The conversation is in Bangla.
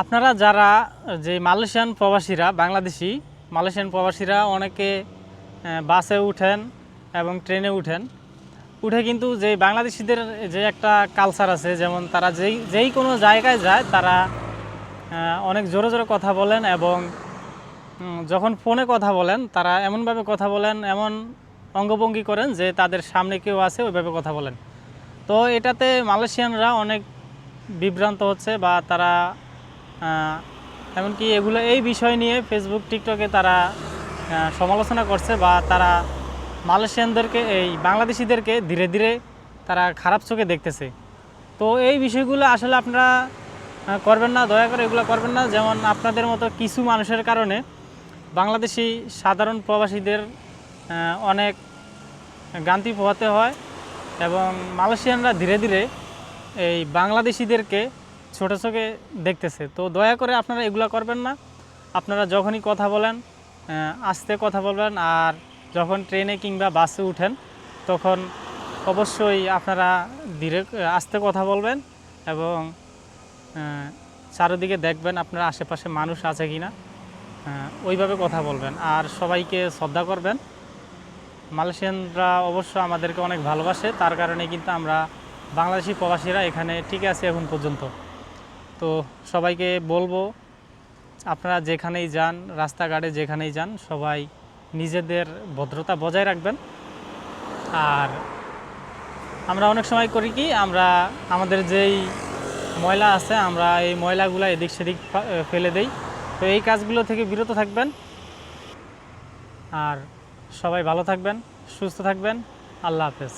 আপনারা যারা, যে মালয়েশিয়ান প্রবাসীরা, বাংলাদেশি, মালয়েশিয়ান প্রবাসীরা অনেকে বাসে উঠেন এবং ট্রেনে উঠেন, উঠে কিন্তু যে বাংলাদেশিদের যে একটা কালচার আছে, যেমন তারা যেই যেই কোনো জায়গায় যায়, তারা অনেক জোরে জোরে কথা বলেন এবং যখন ফোনে কথা বলেন, তারা এমনভাবে কথা বলেন, এমন অঙ্গভঙ্গি করেন যে তাদের সামনে কেউ আছে, ওইভাবে কথা বলেন। তো এটাতে মালয়েশিয়ানরা অনেক বিভ্রান্ত হচ্ছে বা তারা এমনকি এগুলো এই বিষয় নিয়ে ফেসবুক টিকটকে তারা সমালোচনা করছে বা তারা মালয়েশিয়ানদেরকে এই বাংলাদেশিদেরকে ধীরে ধীরে তারা খারাপ চোখে দেখতেছে। তো এই বিষয়গুলো আসলে আপনারা করবেন না, দয়া করে এগুলো করবেন না। যেমন আপনাদের মতো কিছু মানুষের কারণে বাংলাদেশি সাধারণ প্রবাসীদের অনেক গান্তি পোহাতে হয় এবং মালয়েশিয়ানরা ধীরে ধীরে এই বাংলাদেশিদেরকে ছোটো চোখে দেখতেছে। তো দয়া করে আপনারা এগুলো করবেন না। আপনারা যখনই কথা বলেন আস্তে কথা বলবেন আর যখন ট্রেনে কিংবা বাসে উঠেন, তখন অবশ্যই আপনারা ধীরে আস্তে কথা বলবেন এবং চারিদিকে দেখবেন আপনার আশেপাশে মানুষ আছে কি না ওইভাবে কথা বলবেন আর সবাইকে শ্রদ্ধা করবেন। মালয়েশিয়ানরা অবশ্য আমাদেরকে অনেক ভালোবাসে, তার কারণে কিন্তু আমরা বাংলাদেশি প্রবাসীরা এখানে ঠিক আছে এখন পর্যন্ত। তো সবাইকে বলব, আপনারা যেখানেই যান, রাস্তাঘাটে যেখানেই যান, সবাই নিজেদের ভদ্রতা বজায় রাখবেন। আর আমরা অনেক সময় করি কি, আমরা আমাদের যেই ময়লা আছে, আমরা এই ময়লাগুলো এদিক সেদিক ফেলে দেই। তো এই কাজগুলো থেকে বিরত থাকবেন। আর সবাই ভালো থাকবেন, সুস্থ থাকবেন। আল্লাহ হাফেজ।